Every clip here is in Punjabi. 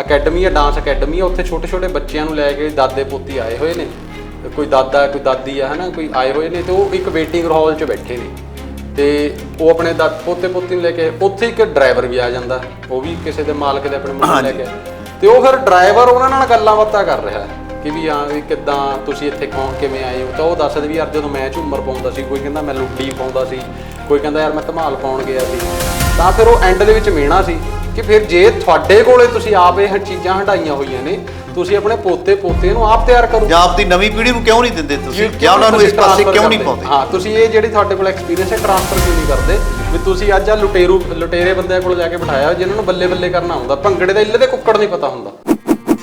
ਅਕੈਡਮੀ ਹੈ ਡਾਂਸ ਅਕੈਡਮੀ ਹੈ ਉੱਥੇ ਛੋਟੇ ਛੋਟੇ ਬੱਚਿਆਂ ਨੂੰ ਲੈ ਕੇ ਦਾਦੇ ਪੋਤੀ ਆਏ ਹੋਏ ਨੇ। ਕੋਈ ਦਾਦਾ ਕੋਈ ਦਾਦੀ ਆ ਹਨਾ ਕੋਈ ਆਏ ਹੋਏ ਨੇ ਤੇ ਉਹ ਇੱਕ ਵੇਟਿੰਗ ਹਾਲ 'ਚ ਬੈਠੇ ਨੇ। ਤੇ ਉਹ ਆਪਣੇ ਦਾ ਪੋਤੇ ਪੋਤੀ ਨੂੰ ਲੈ ਕੇ ਉੱਥੇ ਇੱਕ ਡਰਾਈਵਰ ਵੀ ਆ ਜਾਂਦਾ। ਉਹ ਵੀ ਕਿਸੇ ਦੇ ਮਾਲਕ ਦੇ ਆਪਣੇ ਮੁੰਡੇ ਲੈ ਕੇ। ਤੇ ਉਹ ਫਿਰ ਡਰਾਈਵਰ ਉਹਨਾਂ ਨਾਲ ਗੱਲਾਂ ਬਾਤਾਂ ਕਰ ਰਿਹਾ ਕਿ ਵੀ ਹਾਂ ਵੀ ਕਿੱਦਾਂ ਤੁਸੀਂ ਇੱਥੇ ਕੌਣ ਕਿਵੇਂ ਆਏ ਹੋ? ਤਾਂ ਉਹ ਦੱਸਦੇ ਵੀ ਯਾਰ ਜਦੋਂ ਮੈਂ ਝੂਮਰ ਪਾਉਂਦਾ ਸੀ ਕੋਈ ਕਹਿੰਦਾ ਮੈਂ ਲੁੱਡੀ ਪਾਉਂਦਾ ਸੀ ਕੋਈ ਕਹਿੰਦਾ ਯਾਰ ਮੈਂ ਧਮਾਲ ਪਾਉਣ ਗਿਆ ਸੀ। ਤਾਂ ਫਿਰ ਉਹ ਐਂਡ ਦੇ ਵਿੱਚ ਮਿਹਣਾ ਸੀ। ਕਿ ਫਿਰ ਜੇ ਤੁਹਾਡੇ ਕੋਲੇ ਤੁਸੀਂ ਆਪ ਇਹ ਚੀਜ਼ਾਂ ਹਟਾਈਆਂ ਹੋਈਆਂ ਨੇ ਤੁਸੀਂ ਆਪਣੇ ਪੋਤੇ ਪੋਤੇ ਨੂੰ ਆਪ ਤਿਆਰ ਕਰੋ। ਜਾਂ ਆਪਦੀ ਨਵੀਂ ਪੀੜ੍ਹੀ ਨੂੰ ਕਿਉਂ ਨਹੀਂ ਦਿੰਦੇ ਤੁਸੀਂ? ਕਿਉਂ ਜਾਂ ਉਹਨਾਂ ਨੂੰ ਇਸ ਪਾਸੇ ਕਿਉਂ ਨਹੀਂ? ਪਾਉਂਦੇ? ਹਾਂ ਤੁਸੀਂ ਇਹ ਜਿਹੜੀ ਤੁਹਾਡੇ ਕੋਲ ਐਕਸਪੀਰੀਅੰਸ ਹੈ ਟ੍ਰਾਂਸਫਰ ਕਿਉਂ ਨਹੀਂ ਕਰਦੇ? ਵੀ ਤੁਸੀਂ ਅੱਜ ਆ ਲੁਟੇਰੂ ਲੁਟੇਰੇ ਬੰਦਿਆਂ ਕੋਲ ਜਾ ਕੇ ਬਿਠਾਇਆ ਜਿਨ੍ਹਾਂ ਨੂੰ ਬੱਲੇ ਬੱਲੇ ਕਰਨਾ ਹੁੰਦਾ। ਭੰਗੜੇ ਦਾ ਇੱਲੇ ਦੇ ਕੁੱਕੜ ਨਹੀਂ ਪਤਾ ਹੁੰਦਾ।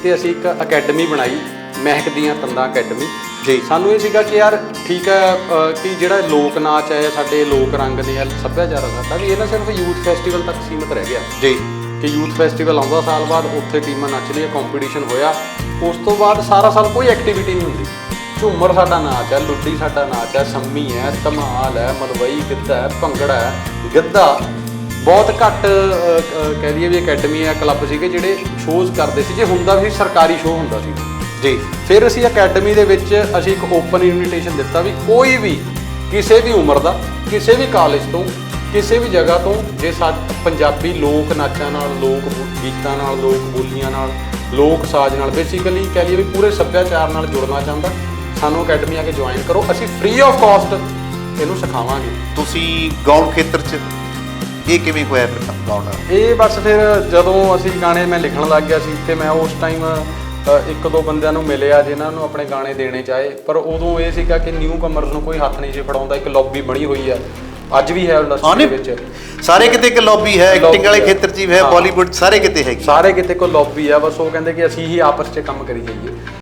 ਤੇ ਅਸੀਂ ਇੱਕ ਅਕੈਡਮੀ ਬਣਾਈ ਮਹਿਕ ਦੀਆਂ ਤੰਦਾਂ ਅਕੈਡਮੀ ਜੀ। ਸਾਨੂੰ ਇਹ ਸੀਗਾ ਕਿ ਯਾਰ ਠੀਕ ਹੈ ਕਿ ਜਿਹੜਾ ਲੋਕ ਨਾਚ ਹੈ ਸਾਡੇ ਲੋਕ ਰੰਗ ਜਾਂ ਸੱਭਿਆਚਾਰ ਸਾਡਾ ਵੀ ਇਹ ਨਾ ਸਿਰਫ ਯੂਥ ਫੈਸਟੀਵਲ ਤੱਕ ਸੀਮਿਤ ਰਹਿ ਗਿਆ। ਜੀ। ਕਿ ਯੂਥ ਫੈਸਟੀਵਲ ਆਉਂਦਾ ਸਾਲ ਬਾਅਦ ਉੱਥੇ ਟੀਮਾਂ ਨੱਚਦੀਆਂ ਕੰਪੀਟੀਸ਼ਨ ਹੋਇਆ। ਉਸ ਤੋਂ ਬਾਅਦ ਸਾਰਾ ਸਾਲ ਕੋਈ ਐਕਟੀਵਿਟੀ ਨਹੀਂ ਹੁੰਦੀ। ਝੂਮਰ ਸਾਡਾ ਨਾਚ ਹੈ ਲੁੱਡੀ ਸਾਡਾ ਨਾਚ ਹੈ ਸੰਮੀ ਹੈ ਧਮਾਲ ਹੈ ਮਲਵਈ ਗਿੱਧਾ ਹੈ ਭੰਗੜਾ ਹੈ। ਗਿੱਧਾ ਬਹੁਤ ਘੱਟ ਕਹਿ ਦਈਏ ਵੀ ਅਕੈਡਮੀ ਹੈ ਕਲੱਬ ਸੀਗੇ ਜਿਹੜੇ ਸ਼ੋਜ਼ ਕਰਦੇ ਸੀ। ਜੇ ਹੁੰਦਾ ਵੀ ਸਰਕਾਰੀ ਸ਼ੋਅ ਹੁੰਦਾ ਸੀ। ਜੀ। ਫਿਰ ਅਸੀਂ ਅਕੈਡਮੀ ਦੇ ਵਿੱਚ ਅਸੀਂ ਇੱਕ ਓਪਨ ਇਨਵੀਟੇਸ਼ਨ ਦਿੱਤਾ ਵੀ ਕੋਈ ਵੀ ਕਿਸੇ ਵੀ ਉਮਰ ਦਾ ਕਿਸੇ ਵੀ ਕਾਲਜ ਤੋਂ ਕਿਸੇ ਵੀ ਜਗ੍ਹਾ ਤੋਂ ਜੇ ਸਾ ਪੰਜਾਬੀ ਲੋਕ ਨਾਚਾਂ ਨਾਲ ਲੋਕ ਗੀਤਾਂ ਨਾਲ ਲੋਕ ਬੋਲੀਆਂ ਨਾਲ ਲੋਕ ਸਾਜ਼ ਨਾਲ ਬੇਸਿਕਲੀ ਕਹਿ ਲਈਏ ਵੀ ਪੂਰੇ ਸੱਭਿਆਚਾਰ ਨਾਲ ਜੁੜਨਾ ਚਾਹੁੰਦਾ ਸਾਨੂੰ ਅਕੈਡਮੀ ਆ ਕੇ ਜੁਆਇਨ ਕਰੋ ਅਸੀਂ ਫ੍ਰੀ ਆਫ ਕਾਸਟ ਇਹਨੂੰ ਸਿਖਾਵਾਂਗੇ। ਤੁਸੀਂ ਗਾਉਣ ਖੇਤਰ 'ਚ ਇਹ ਕਿਵੇਂ ਹੋਇਆ ਫਿਰ ਗਾਉਣ? ਇਹ ਬਸ ਫਿਰ ਜਦੋਂ ਅਸੀਂ ਗਾਣੇ ਮੈਂ ਲਿਖਣ ਲੱਗ ਗਿਆ ਸੀ ਤੇ ਮੈਂ ਉਸ ਟਾਈਮ ਇੱਕ ਦੋ ਬੰਦਿਆਂ ਨੂੰ ਮਿਲਿਆ ਜਿਨ੍ਹਾਂ ਨੂੰ ਆਪਣੇ ਗਾਣੇ ਦੇਣੇ ਚਾਹੇ ਪਰ ਉਦੋਂ ਇਹ ਸੀਗਾ ਕਿ ਨਿਊ ਕਮਰਸ ਨੂੰ ਕੋਈ ਹੱਥ ਨਹੀਂ ਸੀ ਫੜਾਉਂਦਾ ਇੱਕ ਲੌਬੀ ਬਣੀ ਹੋਈ ਆ। ਅੱਜ ਵੀ ਹੈ ਇੰਡਸਟਰੀ ਦੇ ਵਿੱਚ ਸਾਰੇ ਕਿਤੇ ਇੱਕ ਲੌਬੀ ਹੈ ਐਕਟਿੰਗ ਵਾਲੇ। ਖੇਤਰ 'ਚ ਵੀ ਹੈ ਹਾਂ। ਬਾਲੀਵੁੱਡ ਸਾਰੇ ਕਿਤੇ ਹੈਗੀ ਸਾਰੇ ਕਿਤੇ ਕੋਈ ਲੌਬੀ ਆ ਬਸ ਉਹ ਕਹਿੰਦੇ ਕਿ ਅਸੀਂ ਹੀ ਆਪਸ 'ਚ ਕੰਮ ਕਰੀ ਜਾਈਏ